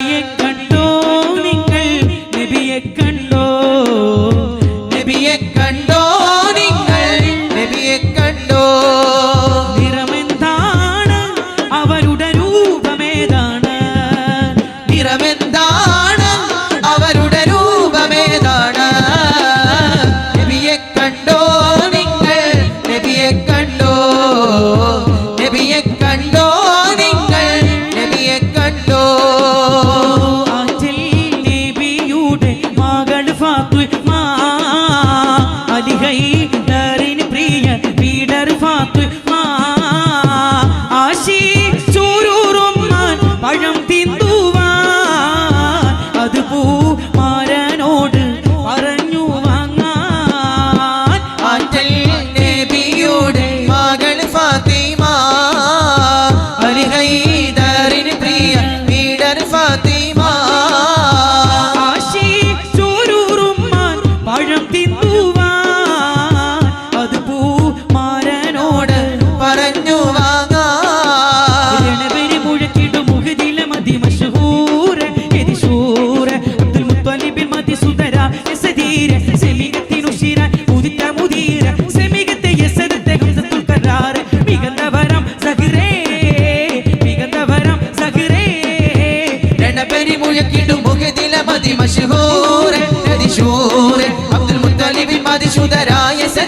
एक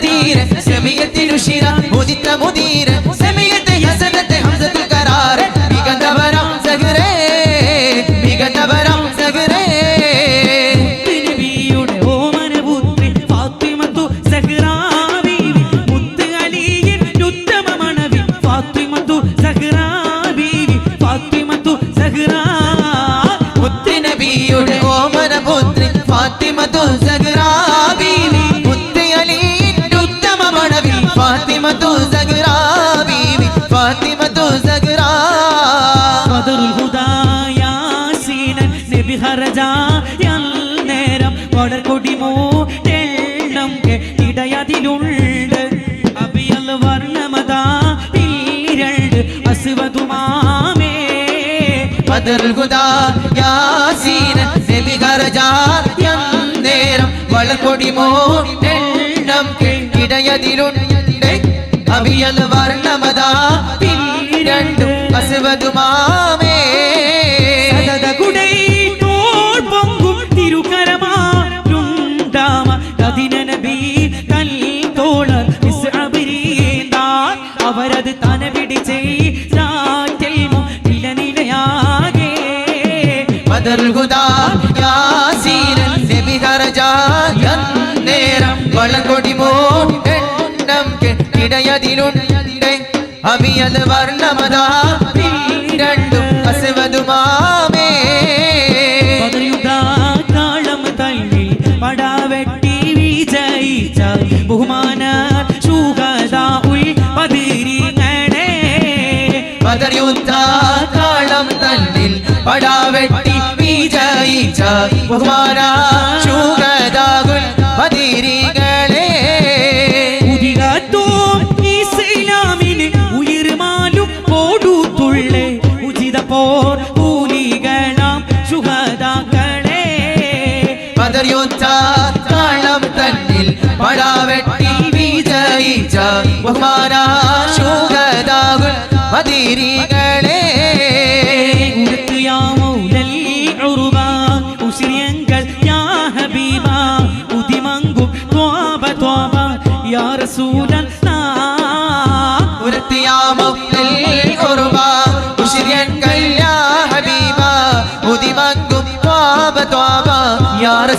مديرة سمية نشيرة مديرة مديرة ഹറജ നേരം കൊടർകൊടി മൂടെണ്ണം ഇടയതിലുണ്ട് അബിയൽ വർണമത പിരണ്ട് അസുവതുമാമേ. ബദൽഗുദാ യാസീൻ നബി ഹറജ നേരം വളകൊടി മൂടെണ്ണം ഇടയതിലുണ്ട് അബിയൽ വർണമത പിരണ്ട് അസുവതുമാ ബദൽ ഹുദാ യാസീനൻ നബി ഹർജാ എന്നേരം വളകൊടി മോട്ടെണ്ണം കെട്ടിടയതിലുണ്ട് അവിയത് വർണ്ണമതാ കാളം തന്നിൽ പടാവെട്ടി വിജയിച്ച ബഹുമാനാ പതിരി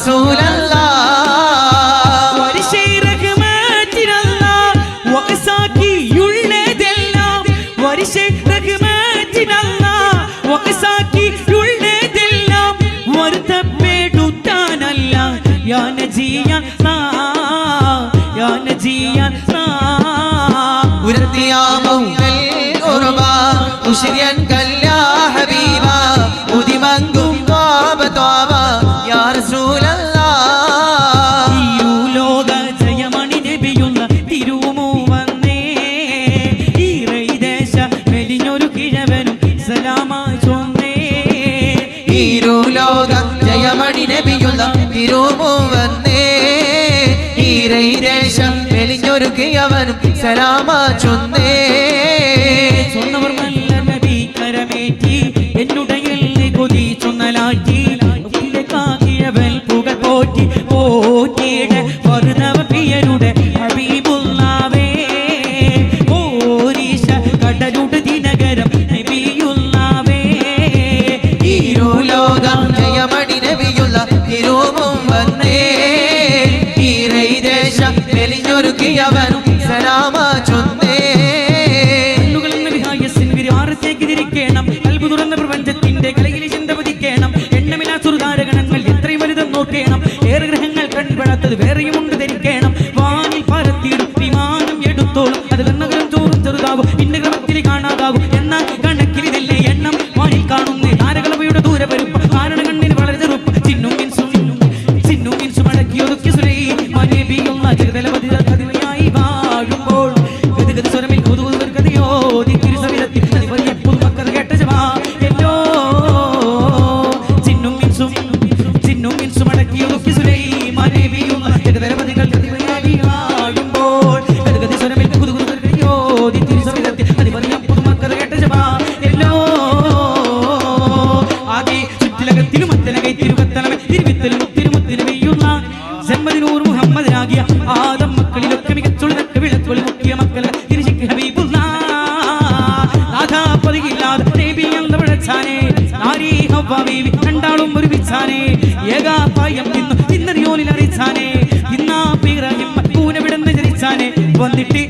رسول الله ورشي رحمتنا الله وقساكي يلدلنا ورشي رحمتنا الله وقساكي يلدلنا ورتبيدو تانا الله يا نجيا يا نجيا നൽകി അവനും സലാമ ചൊന്നേ சொன்னவர் நல்ல நபி கரமேற்றி என்னுடைய கொதி சொன்னலாற்றி காக்கியவள் புகழ் போற்றி போ സ്വർഗാരകണങ്ങൾ എത്രയും വലുതും നോക്കേണം. ಬಂದಿಟ್ಟಿ